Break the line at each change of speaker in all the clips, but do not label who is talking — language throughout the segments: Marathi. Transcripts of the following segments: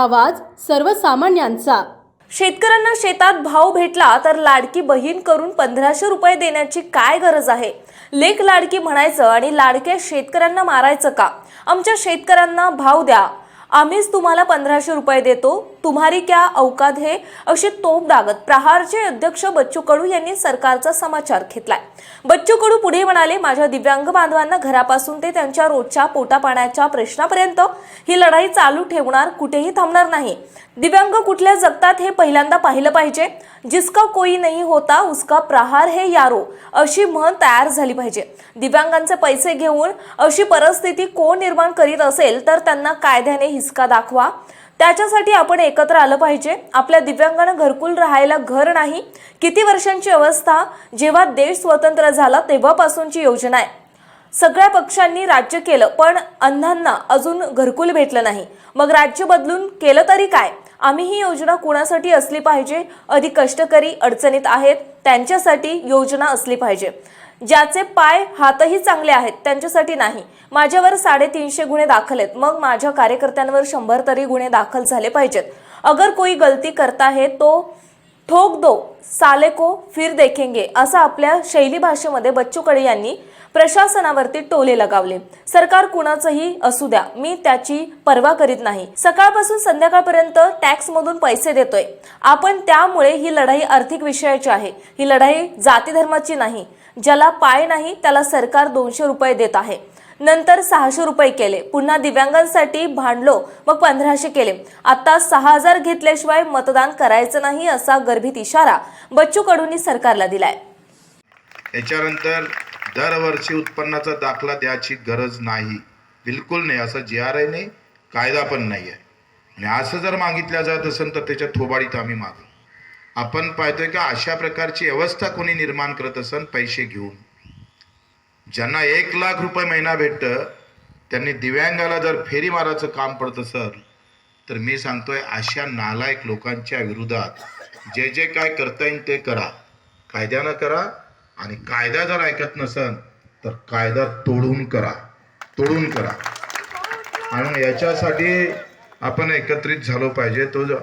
आवाज सर्वसामान्यांचा.
शेतकऱ्यांना शेतात भाव भेटला तर लाडकी बहीण करून पंधराशे रुपये देण्याची काय गरज आहे? लेख लाडकी म्हणायचं आणि लाडक्या शेतकऱ्यांना मारायचं का? आमच्या शेतकऱ्यांना भाव द्या. आम्हीच तुम्हाला पंधराशे रुपये देतो. तुम्हारी क्या औकात हे? अशी तोप डागत प्रहारचे अध्यक्ष बच्चू कडू यांनी सरकारचा समाचार घेतलाय. बच्चू कडू पुढे म्हणाले माझ्या दिव्यांग बांधवांना घरापासून ते त्यांच्या रोजच्या पोटापाण्याच्या प्रश्नापर्यंत ही लढाई चालू ठेवणार कुठेही थांबणार नाही. दिव्यांग कुठल्या जगतात हे पहिल्यांदा पाहिलं पाहिजे. जिसका कोई नाही होता उसका प्रहार हे यारो. अशी म्हण तयार झाली पाहिजे. दिव्यांगांचे पैसे घेऊन अशी परिस्थिती कोण निर्माण करीत असेल तर त्यांना कायद्याने हिसका दाखवा. त्याच्यासाठी आपण एकत्र आलं पाहिजे. आपल्या दिव्यांगानं घरकुल राहायला घर नाही. किती वर्षांची अवस्था? जेव्हा देश स्वतंत्र झाला तेव्हापासूनची योजना आहे. सगळ्या पक्षांनी राज्य केलं पण अंधांना अजून घरकुल भेटलं नाही. मग राज्य बदलून केलं तरी काय? आम्ही ही योजना कुणासाठी असली पाहिजे? अधिक कष्टकरी अडचणीत आहेत. त्यांच्यासाठी योजना असली पाहिजे. ज्याचे पाय हातही चांगले आहेत त्यांच्यासाठी नाही. माझ्यावर साडेतीनशे गुन्हे दाखल आहेत. मग माझ्या कार्यकर्त्यांवर शंभर तरी गुन्हे दाखल झाले पाहिजेत. अगर कोई गलती करता है तो ठोक दो साले को फिर देखेंगे असं आपल्या शैली भाषेमध्ये बच्चू कडे यांनी प्रशासनावरती टोले लगावले. सरकार कुणाचंही असू द्या मी त्याची पर्वा करीत नाही. सकाळपासून संध्याकाळपर्यंत टॅक्स मधून पैसे देतोय. आपण त्यामुळे ही लढाई आर्थिक विषयाची आहे. ही लढाई जाती धर्माची नाही. ज्याला पाय नाही त्याला सरकार दोनशे रुपये देत आहे. नंतर सहाशे रुपये केले. पुन्हा दिव्यांगांसाठी भांडलो मग पंधराशे केले. आता सहा हजार घेतल्याशिवाय मतदान करायचं नाही असा गर्भित इशारा बच्चू कडूंनी सरकारला दिलाय.
याच्यानंतर दरवर्षी उत्पन्नाचा दाखला द्यायची गरज नाही. बिलकुल नाही असं जी आर आय नाही कायदा पण नाही आहे आणि असं जर मागितलं जात असेल तर त्याच्या थोबाडीत आम्ही मागू. आपण पाहतोय का अशा प्रकारची व्यवस्था कोणी निर्माण करत असेल पैसे घेऊन. ज्यांना एक लाख रुपये महिना भेटतं त्यांनी दिव्यांगाला जर फेरी मारायचं काम पडत असेल तर मी सांगतोय अशा नालायक लोकांच्या विरोधात जे जे काय करता येईल ते करा. कायद्यानं करा आणि कायदा जर ऐकत नसन तर कायदा तोडून करा. तोडून करा. आणि याच्यासाठी आपण एकत्रित झालो पाहिजे. तो जो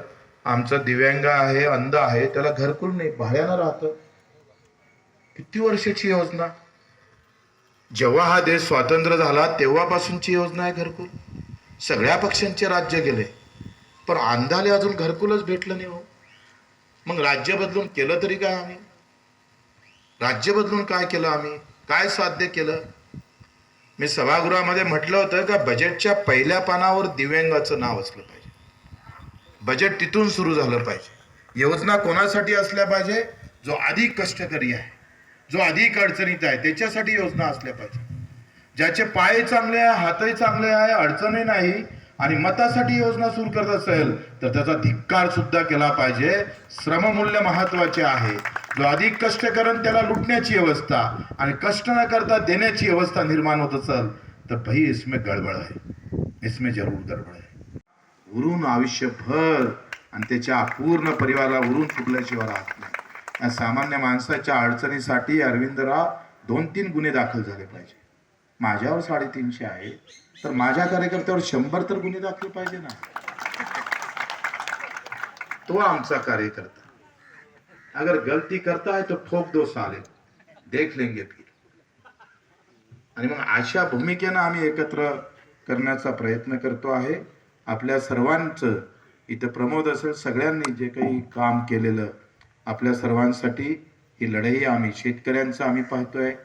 आमचा दिव्यांग आहे अंध आहे त्याला घरकुल नाही भाड्यानं राहतं. किती वर्षाची योजना? जेव्हा हा देश स्वातंत्र्य झाला तेव्हापासूनची योजना आहे घरकुल. सगळ्या पक्षांचे राज्य गेले. पण अंधाले अजून घरकुलच भेटलं नाही हो. मग राज्य बदलून केलं तरी काय आम्ही? राज्य बदलून काय केलं आम्ही? काय साध्य केलं? मी सभागृहामध्ये म्हटलं होतं का बजेटच्या पहिल्या पानावर दिव्यांगाचं नाव असलं पाहिजे. बजेट तिथून सुरू झालं पाहिजे. योजना कोणासाठी असल्या पाहिजे? जो अधिक कष्टकरी आहे जो अधिक अडचणीत आहे त्याच्यासाठी योजना असल्या पाहिजे. ज्याचे पाय चांगले आहे हातही चांगले आहे अडचणही नाही आणि मतासाठी योजना सुरू करत असेल तर त्याचा धिक्कार सुद्धा केला पाहिजे. श्रममूल्य महत्त्वाचे आहे. जो अधिक कष्ट करून त्याला लुटण्याची व्यवस्था आणि कष्ट न करता देण्याची व्यवस्था निर्माण होत असेल तर भाई इसमें गडबड आहे. इसमें जरूर गडबड आहे. उरून आयुष्यभर आणि त्याच्या पूर्ण परिवाराला उरून फुटल्याशिवाय राहत नाही. या सामान्य माणसाच्या अडचणीसाठी अरविंदराव दोन तीन गुन्हे दाखल झाले पाहिजे. माझ्यावर साडेतीनशे आहे तर माझ्या कार्यकर्त्यावर शंभर तर गुन्हे दाखल पाहिजे ना. तो आमचा कार्यकर्ता. अगर गलती करता है तो ठोक दो साले. देख लेंगे फिर. आणि मग अशा भूमिकेनं आम्ही एकत्र करण्याचा प्रयत्न करतो आहे. आपल्या सर्वांचं इथं प्रमोद असेल सगळ्यांनी जे काही काम केलेलं आपल्या सर्वांसाठी ही लढाई आम्ही शेतकऱ्यांचं आम्ही पाहतोय.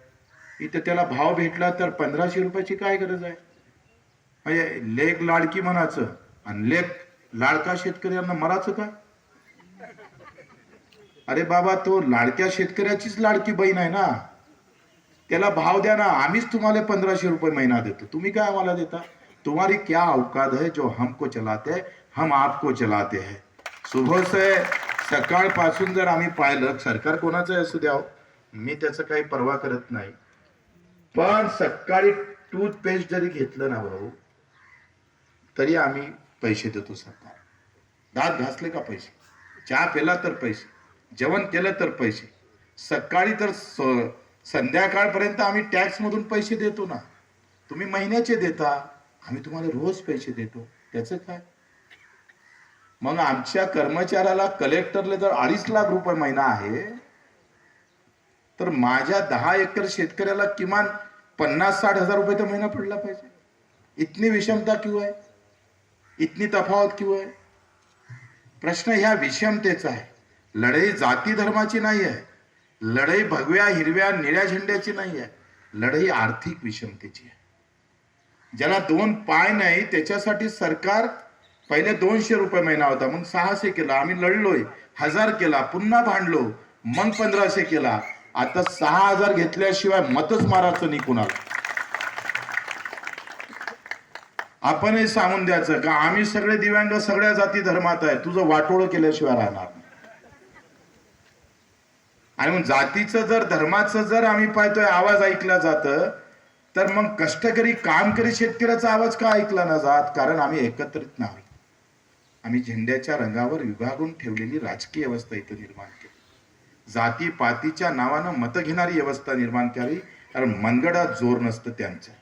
इथं त्याला भाव भेटला तर पंधराशे रुपयाची काय गरज आहे? म्हणजे लेख लाडकी म्हणायचं आणि लेख लाडका शेतकऱ्यांना मराचं का अरे बाबा तो लाडक्या शेतकऱ्याचीच लाडकी बहीण आहे ना. त्याला भाव द्या ना आम्हीच तुम्हाला पंधराशे रुपये महिना देतो. तुम्ही काय आम्हाला देता? तुम्हारी क्या औकात है जो हमको चलाते है? हम आपको चलाते है. सुबह से सकाळपासून जर आम्ही पाहिलं सरकार कोणाचं असू द्याव हो, मी त्याचं काही पर्वा करत नाही. पण सकाळी टूथपेस्ट जरी घेतलं ना भाऊ तरी आम्ही पैसे देतो सरकार. दात घासले का पैसे? चहा पेला तर पैसे जेवण केलं तर पैसे. सकाळी तर स- संध्याकाळपर्यंत आम्ही टॅक्समधून पैसे देतो ना. तुम्ही महिन्याचे देता आम्ही तुम्हाला रोज पैसे देतो. त्याचं काय? मग आमच्या कर्मचाऱ्याला कलेक्टरला जर अडीच लाख रुपये महिना आहे तर माझ्या दहा एकर शेतकऱ्याला किमान पन्नास साठ हजार रुपये तर महिना पडला पाहिजे. इतनी विषमता क्यों आहे? इतनी तफावत क्यों आहे? प्रश्न ह्या विषमतेचा आहे. लढाई जाती धर्माची नाही आहे. लढाई भगव्या हिरव्या निळ्या झेंड्याची नाही आहे. लढाई आर्थिक विषमतेची आहे. ज्याला दोन पाय नाही त्याच्यासाठी सरकार पहिले दोनशे रुपये महिना होता मग सहाशे केला. आम्ही लढलोय हजार केला पुन्हा भांडलो मग पंधराशे केला. आता सहा हजार घेतल्याशिवाय मतच मारायचं नाही कुणाला. आपण हे सांगून द्यायचं का आम्ही सगळे दिव्यांग सगळ्या जाती धर्मात आहे. तुझं वाटोळ केल्याशिवाय राहणार आणि मग जातीचं जर धर्माचं जर आम्ही पाहतोय आवाज ऐकला जात तर मग कष्टकरी काम करी शेतकऱ्याचा आवाज का ऐकला ना जात? कारण आम्ही एकत्रित नाही आम्ही झेंड्याच्या रंगावर विभागून ठेवलेली राजकीय अवस्था इथं निर्माण केली. जाती पातीच्या नावानं मत घेणारी व्यवस्था निर्माण केली कारण मनगडात जोर नसतं त्यांचं.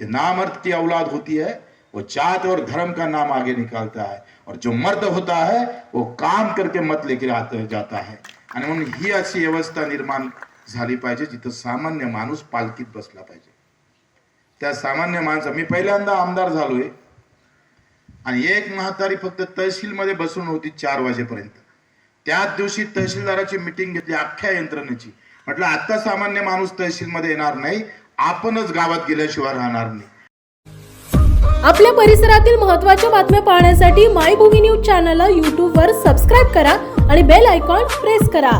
जे नामर्द की औलाद होती है वो जात और धर्म का नाम आगे निकालता है और जो मर्द होता है वो काम करके मत लेके जाता है. आणि म्हणून ही अशी व्यवस्था निर्माण झाली पाहिजे जिथं सामान्य माणूस पालखीत बसला पाहिजे. त्या सामान्य माणसं मी पहिल्यांदा आमदार झालोय आणि एक म्हातारी फक्त तहसीलमध्ये बसून होती चार वाजेपर्यंत. त्याच दिवशी तहसीलदाराची मिटिंग घेतली अख्ख्या यंत्रणेची. म्हटलं आता सामान्य माणूस तहसीलमध्ये येणार नाही आपणच गावात गेल्याशिवाय राहणार नाही.
आपल्या परिसरातील महत्त्वाच्या बातम्या पाहण्यासाठी मायभूमी न्यूज चॅनलला यूट्यूबवर सबस्क्राईब करा आणि बेल आयकॉन प्रेस करा.